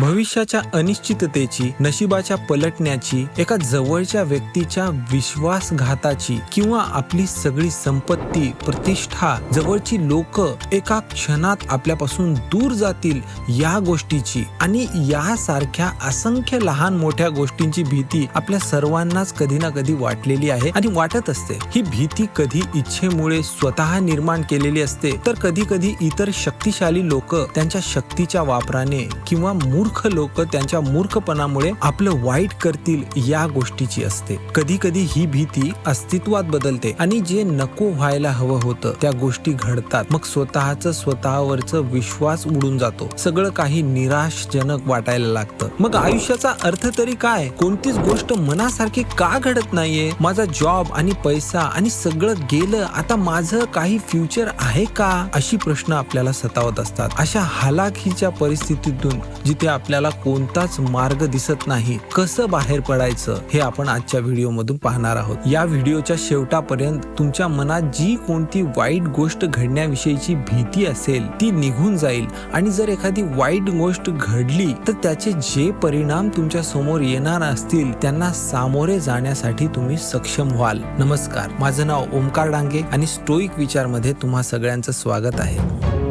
भविष्याच्या अनिश्चिततेची नशिबाच्या पलटण्याची एका जवळच्या व्यक्तीच्या विश्वासघाताची किंवा आपली सगळी संपत्ती प्रतिष्ठा जवळची लोक एका क्षणात आपल्यापासून दूर जातील या गोष्टीची. आणि यासारख्या असंख्य लहान मोठ्या गोष्टींची भीती आपल्या सर्वांनाच कधी ना कधी वाटलेली आहे आणि वाटत असते. ही भीती कधी इच्छेमुळे स्वतः निर्माण केलेली असते तर कधी कधी इतर शक्तिशाली लोक त्यांच्या शक्तीच्या वापराने किंवा मूर्ख लोक त्यांच्या मूर्खपणामुळे आपलं वाईट करतील या गोष्टीची असते. कधी कधी ही भीती अस्तित्वात बदलते आणि जे नको व्हायला हवं होतं त्या गोष्टी घडतात. मग स्वतःच स्वतःवरच विश्वास उडून जातो. सगळं काही निराशजनक वाटायला लागतं. मग आयुष्याचा अर्थ तरी काय? कोणतीच गोष्ट मनासारखी का घडत नाहीये? माझा जॉब आणि पैसा आणि सगळं गेलं आता माझं काही फ्युचर आहे का? अशी प्रश्न आपल्याला सतावत असतात. अशा हालाखीच्या परिस्थितीतून जिथे आपल्याला कोणताच मार्ग दिसत नाही. कसं बाहेर पडायचं हे आपण आजच्या व्हिडिओमधून पाहणार आहोत. या व्हिडिओच्या शेवटापर्यंत तुमच्या मनात जी कोणती वाईट गोष्ट घडण्याविषयीची भीती असेल ती निघून जाईल. आणि जर एखादी वाईट गोष्ट घडली तर त्याचे जे परिणाम तुमच्यासमोर येणार असतील त्यांना सामोरे जाण्यासाठी तुम्ही सक्षम व्हाल. नमस्कार. माझं नाव ओमकार डांगे आणि स्टोईक विचारमध्ये तुम्हा सगळ्यांचं स्वागत आहे.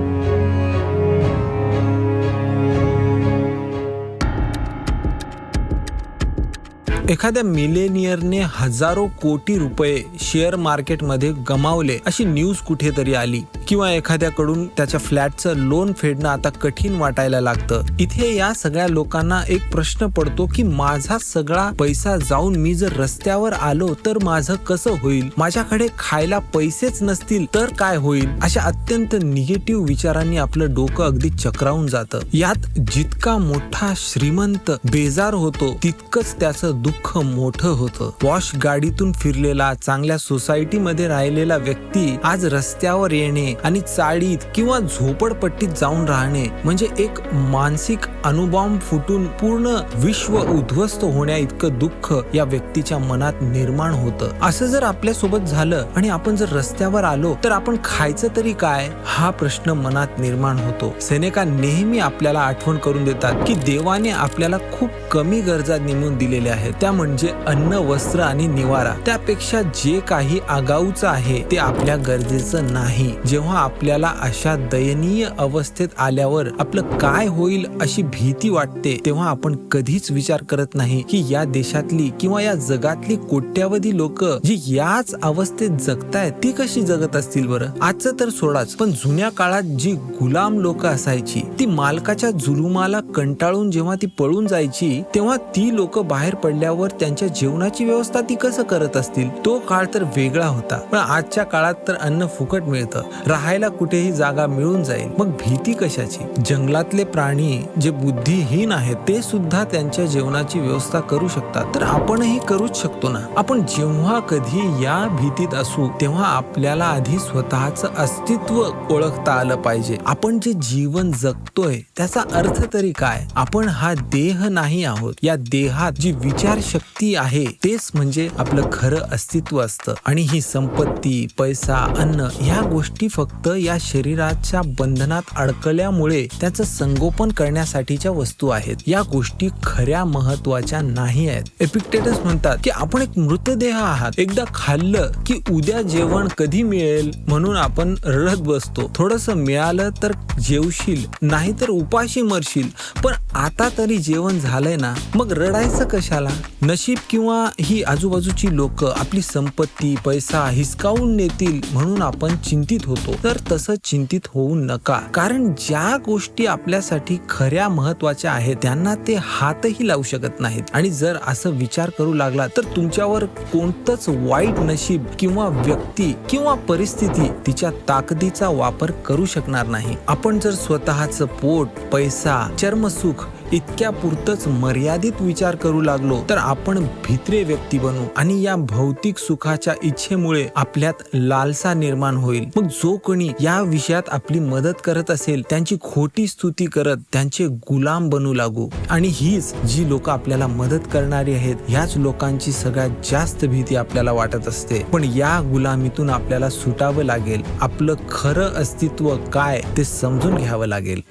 एखाद्या मिलेनियरने हजारो कोटी रुपये शेअर मार्केटमध्ये गमावले अशी न्यूज कुठेतरी आली. किंवा एखाद्याकडून त्याच्या फ्लॅटचं लोन फेडणं आता कठीण वाटायला लागतं. इथे या सगळ्या लोकांना एक प्रश्न पडतो की माझा सगळा पैसा जाऊन मी जर रस्त्यावर आलो तर माझं कसं होईल? माझ्याकडे खायला पैसेच नसतील तर काय होईल? अशा अत्यंत निगेटिव्ह विचारांनी आपलं डोकं अगदी चक्रावून जातं. यात जितका मोठा श्रीमंत बेजार होतो तितकंच त्याचं दुःख मोठं होतं. वॉश गाडीतून फिरलेला चांगल्या सोसायटीमध्ये राहिलेला व्यक्ती आज रस्त्यावर येणे आणि चाळीत किंवा झोपडपट्टीत जाऊन राहणे म्हणजे एक मानसिक अणुबॉम्ब फुटून पूर्ण विश्व उद्ध्वस्त होण्या इतकं दुःख या व्यक्तीच्या मनात निर्माण होतं. असं जर आपल्यासोबत झालं आणि आपण जर रस्त्यावर आलो तर आपण खायचं तरी काय? हा प्रश्न मनात निर्माण होतो. सेनेका नेहमी आपल्याला आठवण करून देतात की देवाने आपल्याला खूप कमी गरजा नेमून दिलेल्या आहेत. त्या म्हणजे अन्न वस्त्र आणि निवारा. त्यापेक्षा जे काही आगाऊचं आहे ते आपल्या गरजेचं नाही. जेव्हा आपल्याला अशा दयनीय अवस्थेत आल्यावर आपलं काय होईल अशी भीती वाटते तेव्हा आपण कधीच विचार करत नाही की या देशातली किंवा या जगातली कोट्यावधी लोक जी याच अवस्थेत जगतायत ती कशी जगत असतील बरं? आजचं तर सोडाच पण जुन्या काळात जी गुलाम लोक असायची ती मालकाच्या जुलुमाला कंटाळून जेव्हा ती पळून जायची तेव्हा ती लोक बाहेर पडल्यावर त्यांच्या जेवणाची व्यवस्था ती कसं करत असतील? तो काळ तर वेगळा होता. पण आजच्या काळात तर अन्न फुकट मिळतं. राहायला कुठेही जागा मिळून जाईल. मग भीती कशाची? जंगलातले प्राणी जे बुद्धिहीन आहेत ते सुद्धा त्यांच्या जेवणाची व्यवस्था करू शकतात. तर आपणही करूच शकतो ना? आपण जेव्हा कधी या भीतीत असू तेव्हा आपल्याला आधी स्वतःच अस्तित्व ओळखता आलं पाहिजे. आपण जे जीवन जगतोय त्याचा अर्थ तरी काय? आपण हा देह नाही आहोत. या देहात जी विचार शक्ती आहे तेच म्हणजे आपलं खरं अस्तित्व असतं. आणि ही संपत्ती पैसा अन्न ह्या गोष्टी फक्त या शरीराच्या बंधनात अडकल्यामुळे त्याचं संगोपन करण्यासाठीच्या वस्तू आहेत. या गोष्टी खऱ्या महत्त्वाच्या नाही आहेत. एपिक्टेटस म्हणतात की आपण एक मृतदेह आहात. एकदा खाल्लं की उद्या जेवण कधी मिळेल म्हणून आपण रडत बसतो. थोडस मिळालं तर जेवशील नाहीतर उपाशी मरशील. पण आता तरी जेवण झालंय ना मग रडायचं कशाला? नशीब किंवा ही आजूबाजूची लोक आपली संपत्ती पैसा हिसकावून नेतील म्हणून आपण चिंतित होतो. तर तसं चिंतित होऊ नका. कारण ज्या गोष्टी आपल्यासाठी खऱ्या महत्त्वाच्या आहेत त्यांना ते हातही लावू शकत नाहीत. आणि जर असं विचार करू लागला तर तुमच्यावर कोणतंच वाईट नशीब किंवा व्यक्ती किंवा परिस्थिती तिच्या ताकदीचा वापर करू शकणार नाही. आपण जर स्वतःच पोट पैसा चर्मसुख इतक्या पुरतच मर्यादित विचार करू लागलो तर आपण भित्रे व्यक्ती बनू आणि या भौतिक सुखाच्या इच्छेमुळे आपल्यात लालसा निर्माण होईल. मग जो कोणी या विषयात आपली मदत करत असेल त्यांची खोटी स्तुती करत त्यांचे गुलाम बनू लागू. आणि हीच जी लोक आपल्याला मदत करणारी आहेत ह्याच लोकांची सगळ्यात जास्त भीती आपल्याला वाटत असते. पण या गुलामीतून आपल्याला सुटावं लागेल. आपलं खरं अस्तित्व काय ते समजून घ्यावं लागेल.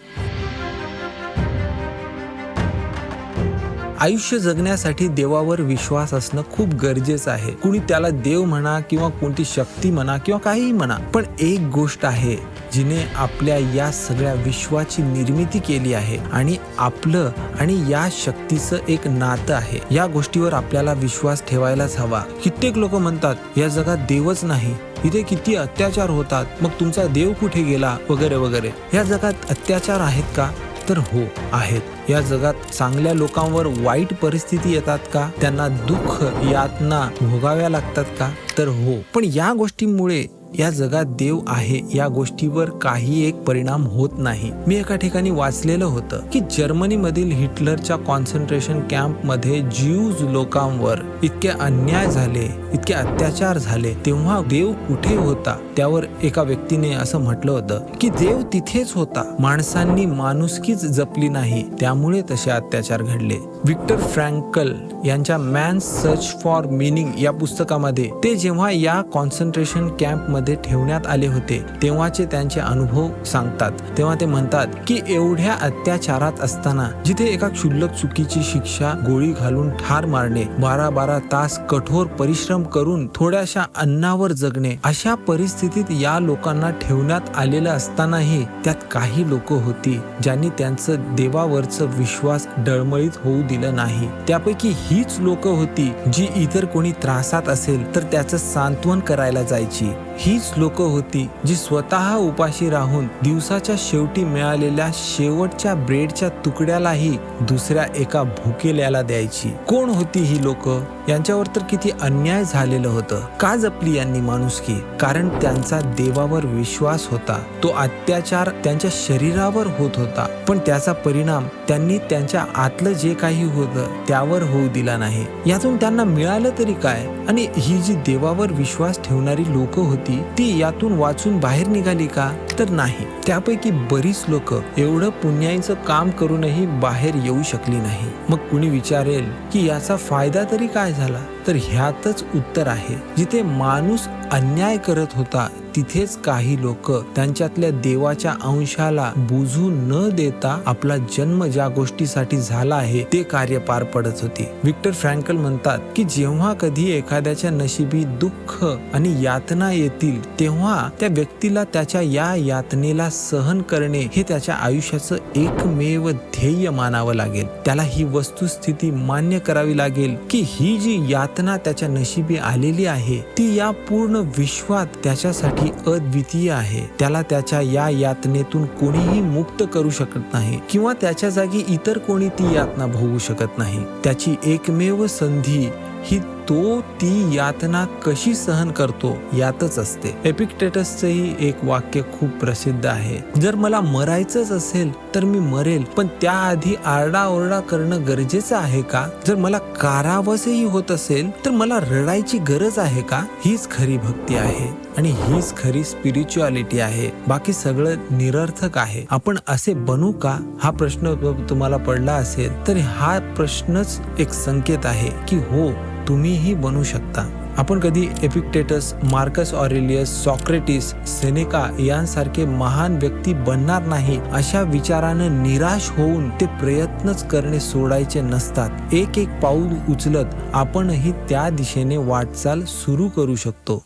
आयुष्य जगण्यासाठी देवावर विश्वास असणं खूप गरजेचं आहे. कुणी त्याला देव म्हणा किंवा कोणती शक्ती म्हणा किंवा काहीही म्हणा पण एक गोष्ट आहे जिने आपल्या या सगळ्या विश्वाची निर्मिती केली आहे आणि आपलं आणि या शक्तीचं एक नातं आहे. या गोष्टीवर आपल्याला विश्वास ठेवायलाच हवा. कित्येक लोक म्हणतात या जगात देवच नाही. इथे किती अत्याचार होतात. मग तुमचा देव कुठे गेला? वगैरे वगैरे. या जगात अत्याचार आहेत का? तर हो आहेत. या जगात चांगल्या लोकांवर वाईट परिस्थिती येतात का? त्यांना दुःख यातना भोगाव्या लागतात का? तर हो. पण या गोष्टीमुळे या जगात देव आहे या गोष्टीवर काही एक परिणाम होत नाही. मी एका ठिकाणी वाचलेलं होतं की जर्मनीमधील हिटलरच्या कॉन्सन्ट्रेशन कॅम्पमध्ये ज्यूज लोकांवर इतके अन्याय झाले इतके अत्याचार झाले तेव्हा देव कुठे होता? त्यावर एका व्यक्तीने असं म्हटलं होतं की देव तिथेच होता. माणसांनी माणुसकीच जपली नाही त्यामुळे तसे अत्याचार घडले. विक्टर फ्रँकल यांच्या मॅन सर्च फॉर मिनिंग या पुस्तकामध्ये ते जेव्हा या कॉन्सन्ट्रेशन कॅम्पमध्ये ठेवण्यात आले होते. तेव्हाचे त्यांचे अनुभव सांगतात. तेव्हा ते म्हणतात की एवढ्या अत्याचारात असताना जिथे एका क्षुल्लक चुकीची शिक्षा गोळी घालून ठार मारणे बारा बारा तास कठोर परिश्रम करून थोड्याशा अन्नावर जगणे अशा परिस्थितीत या लोकांना ठेवण्यात आलेलं असतानाही त्यात काही लोक होती ज्यांनी त्यांचं देवावरचं विश्वास डळमळीत होऊ दिलं नाही. त्यापैकी हीच लोक होती जी इतर कोणी त्रासात असेल तर त्याचं सांत्वन करायला जायची. हीच लोक होती जी स्वतः उपाशी राहून दिवसाच्या शेवटी मिळालेल्या शेवटच्या ब्रेडच्या तुकड्यालाही दुसऱ्या एका भुकेल्याला द्यायची. कोण होती ही लोक? यांच्यावर तर किती अन्याय झालेलं होतं. का जपली यांनी माणुसकी? कारण त्यांचा देवावर विश्वास होता. तो अत्याचार त्यांच्या शरीरावर होत होता. पण त्याचा परिणाम त्यांनी त्यांच्या आतलं जे काही होतं त्यावर होऊ दिला नाही. यातून त्यांना मिळालं तरी काय? आणि ही जी देवावर विश्वास ठेवणारी लोक होती ती यातून वाचून बाहेर निघाली का? तर नाही. त्यापैकी बरीच लोक एवढं पुण्याईचं काम करूनही बाहेर येऊ शकली नाही. मग कुणी विचारेल की याचा फायदा तरी काय झाला? तर ह्यातच उत्तर आहे. जिथे माणूस अन्याय करत होता तिथेच काही लोक त्यांच्यातल्या देवाच्या अंशाला बुजू न देता आपला जन्म ज्या गोष्टीसाठी झाला आहे ते कार्य पार पडत होते. विक्टर फ्रँकल म्हणतात की जेव्हा कधी एखाद्याच्या नशिबी दुःख आणि यातना येतील तेव्हा त्या व्यक्तीला त्याच्या या यातनेला सहन करणे हे त्याच्या आयुष्याचं एकमेव ध्येय मानावं लागेल. त्याला ही वस्तुस्थिती मान्य करावी लागेल की ही जी यातना त्याच्या नशिबी आलेली आहे ती या पूर्ण विश्वात त्याच्यासाठी अद्वितीय आहे. त्याला त्याच्या या यातनेतून कोणीही मुक्त करू शकत नाही किंवा त्याच्या जागी इतर कोणी ती यातना भोगू शकत नाही. त्याची एकमेव संधी ही तो ती यातना कशी सहन करतो यातच असते. एपिक्टेटसचंही एक वाक्य खूप प्रसिद्ध आहे. जर मला मरायचंच असेल तर मी मरेल. पण त्याआधी आरडाओरडा करणं गरजेचं आहे का? जर मला कारावसही होत असेल तर मला रडायची गरज आहे का? हीच खरी भक्ती आहे. आणि हीच खरी स्पिरिच्युअलिटी आहे. बाकी सगळं निरर्थक आहे. आपण असे बनू का? हा प्रश्न तुम्हाला पडला असेल तर हा प्रश्नच एक संकेत आहे की हो तुम्हीही बनू शकता. आपण कधी Epictetus Marcus Aurelius Socrates Seneca यांसारखे महान व्यक्ती बनणार नाही अशा विचारानं निराश होऊन ते प्रयत्नच करणे सोडायचे नसतात. एक एक पाऊल उचलत आपणही त्या दिशेने वाटचाल सुरू करू शकतो.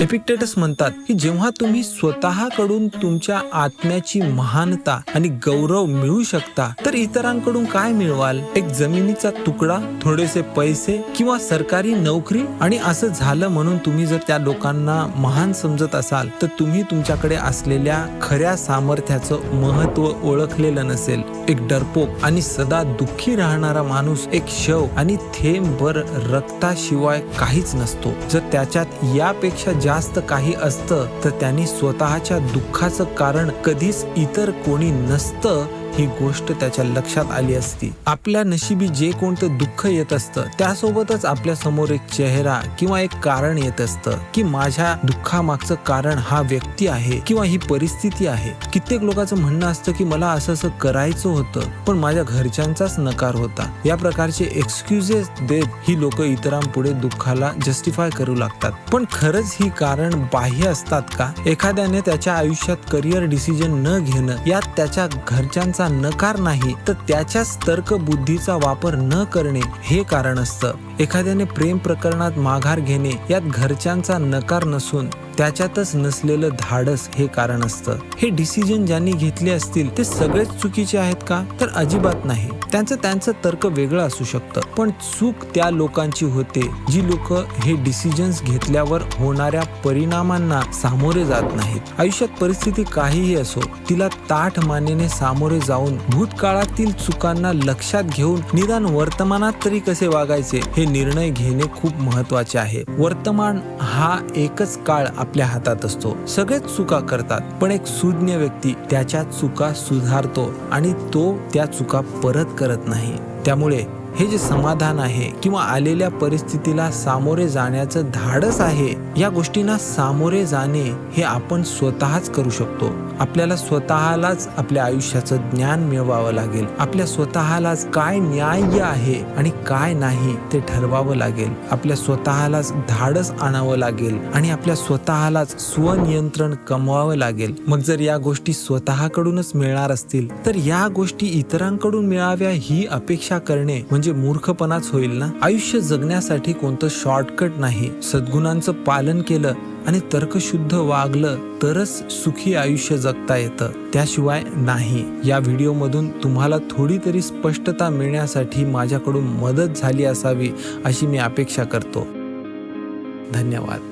एपिक्टेटस म्हणतात की जेव्हा तुम्ही स्वतःकडून तुमच्या आत्म्याची महानता आणि गौरव मिळू शकता तर इतरांकडून काय मिळवाल? एक जमिनीचा तुकडा थोडेसे पैसे किंवा सरकारी नोकरी? आणि असं झालं म्हणून तुम्ही जर त्या लोकांना महान समजत असाल तर तुम्ही तुमच्याकडे असलेल्या खऱ्या सामर्थ्याचं महत्त्व ओळखलेलं नसेल. एक डरपोक आणि सदा दुःखी राहणारा माणूस एक शव आणि थेंबभर रक्ताशिवाय काहीच नसतो. जर त्याच्यात यापेक्षा जास्त काही असतं तर त्यांनी स्वतःच्या दुःखाचं कारण कधीच इतर कोणी नसतं ही गोष्ट त्याच्या लक्षात आली असती. आपल्या नशिबी जे कोणतं दुःख येत असतं त्यासोबतच आपल्यासमोर एक चेहरा किंवा एक कारण येत असतं की माझ्या दुःखामागचं कारण हा व्यक्ती आहे किंवा ही परिस्थिती आहे. कित्येक लोकांचं म्हणणं असतं की मला असं असं करायचं होतं पण माझ्या घरच्यांचाच नकार होता. या प्रकारचे एक्सक्युजेस देत ही लोक इतरांपुढे दुःखाला जस्टिफाय करू लागतात. पण खरंच ही कारण बाह्य असतात का? एखाद्याने त्याच्या आयुष्यात करिअर डिसिजन न घेणं यात त्याच्या घरच्यांचा नकार नाही तर त्याच्याच तर्क बुद्धीचा वापर न करणे हे कारण असतं. एखाद्याने प्रेम प्रकरणात माघार घेणे यात घरच्यांचा नकार नसून त्याच्यातच नसलेलं धाडस हे कारण असतं. हे डिसिजन ज्यांनी घेतले असतील ते सगळेच चुकीचे आहेत का? तर अजिबात नाही. त्यांचं त्यांचं तर्क वेगळं असू शकतं. पण चूक त्या लोकांची होते जी लोक हे डिसिजन्स घेतल्यावर होणाऱ्या परिणामांना सामोरे जात नाहीत. आयुष्यात परिस्थिती काहीही असो तिला ताठ मानेने सामोरे जाऊन भूतकाळातील चुकांना लक्षात घेऊन निदान वर्तमानात तरी कसे वागायचे हे निर्णय घेणे खूप महत्त्वाचे आहे. वर्तमान हा एकच काळ आपल्या हातात असतो. सगळेच चुका करतात पण एक सुज्ञ व्यक्ती त्याच्या चुका सुधारतो आणि तो त्या चुका परत करत नाही. त्यामुळे हे जे समाधान आहे किंवा आलेल्या परिस्थितीला सामोरे जाण्याचं धाडस आहे या गोष्टींना सामोरे जाणे हे आपण स्वतःच करू शकतो. आपल्याला स्वतःलाच आपल्या आयुष्याचं ज्ञान मिळवावं लागेल. आपल्या स्वतःलाच काय न्याय्य आहे आणि काय नाही ते ठरवावं लागेल. आपल्या स्वतःलाच धाडस आणावं लागेल आणि आपल्या स्वतःलाच स्वनियंत्रण कमवावं लागेल. मग जर या गोष्टी स्वतःकडूनच मिळणार असतील तर या गोष्टी इतरांकडून मिळाव्या ही अपेक्षा करणे म्हणजे म्हणजे मूर्खपणाच होईल ना? आयुष्य जगण्यासाठी कोणतं शॉर्टकट नाही. सद्गुणांचं पालन केलं आणि तर्कशुद्ध वागलं तरच सुखी आयुष्य जगता येतं. त्याशिवाय नाही. या व्हिडिओमधून तुम्हाला थोडी तरी स्पष्टता मिळण्यासाठी माझ्याकडून मदत झाली असावी अशी मी अपेक्षा करतो. धन्यवाद.